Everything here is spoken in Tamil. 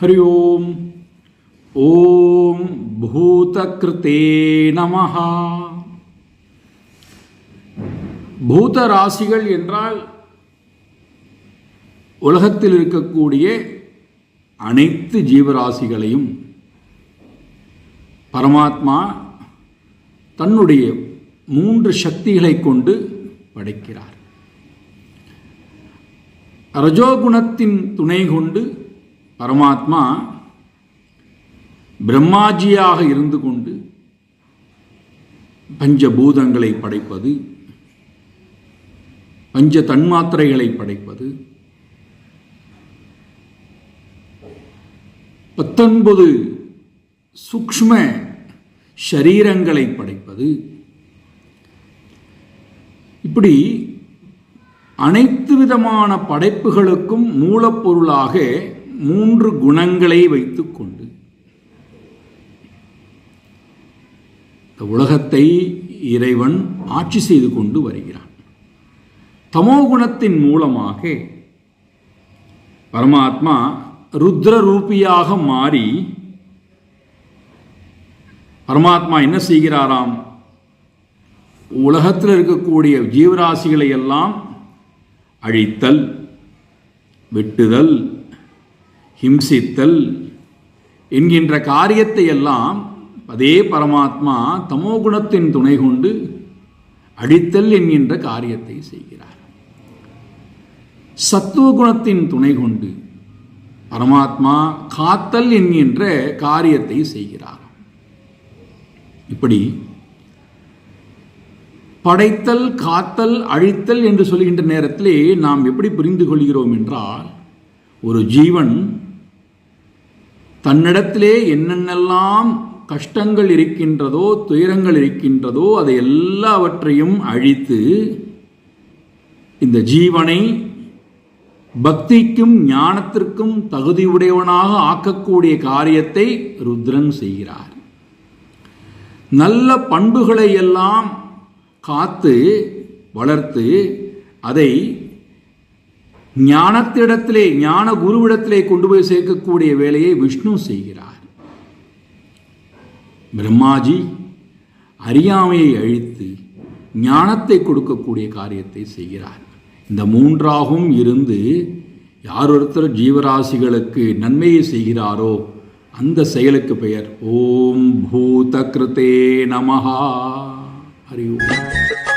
हरि ओम ஓம் பூதகிருத்தே நமஹ பூத ராசிகள் என்றால் உலகத்தில் இருக்கக்கூடிய அனைத்து ஜீவராசிகளையும் பரமாத்மா தன்னுடைய மூன்று சக்திகளை கொண்டு படைக்கிறார். ரஜோகுணத்தின் துணை கொண்டு பரமாத்மா பிரம்மாஜியாக இருந்து கொண்டு பஞ்சபூதங்களை படைப்பது பஞ்ச தன்மாத்திரைகளை படைப்பது பத்தொன்பது சூக்ஷ்ம ஷரீரங்களை படைப்பது இப்படி அனைத்து விதமான படைப்புகளுக்கும் மூலப்பொருளாக மூன்று குணங்களை வைத்துக்கொண்டு இந்த உலகத்தை இறைவன் ஆட்சி செய்து கொண்டு வருகிறான். தமோ குணத்தின் மூலமாக பரமாத்மா ருத்ர ரூபியாக மாறி பரமாத்மா என்ன செய்கிறாராம்? உலகத்தில் இருக்கக்கூடிய ஜீவராசிகளை எல்லாம் அழித்தல் வெட்டுதல் ஹிம்சித்தல் என்கின்ற காரியத்தை எல்லாம் அதே பரமாத்மா தமோ குணத்தின் துணை கொண்டு அழித்தல் என்கின்ற காரியத்தை செய்கிறார். சத்துவகுணத்தின் துணை கொண்டு பரமாத்மா காத்தல் என்கின்ற காரியத்தை செய்கிறார். இப்படி படைத்தல் காத்தல் அழித்தல் என்று சொல்கின்ற நேரத்திலே நாம் எப்படி புரிந்து கொள்கிறோம் என்றால் ஒரு ஜீவன் தன்னிடத்திலே என்னென்னெல்லாம் கஷ்டங்கள் இருக்கின்றதோ துயரங்கள் இருக்கின்றதோ அதை எல்லாவற்றையும் அழித்து இந்த ஜீவனை பக்திக்கும் ஞானத்திற்கும் தகுதியுடையவனாக ஆக்கக்கூடிய காரியத்தை ருத்ரன் செய்கிறார். நல்ல பண்புகளை எல்லாம் காத்து வளர்த்து அதை ஞானத்திடத்திலே ஞான குருவிடத்திலே கொண்டு போய் சேர்க்கக்கூடிய வேலையை விஷ்ணு செய்கிறார். பிரம்மாஜி அறியாமையை அழித்து ஞானத்தை கொடுக்கக்கூடிய காரியத்தை செய்கிறார். இந்த மூன்றாகவும் இருந்து யார் ஒருத்தர் ஜீவராசிகளுக்கு நன்மையை செய்கிறாரோ அந்த செயலுக்கு பெயர் ஓம் பூத கிருத்தே நமஹா. ஹரி ஓம்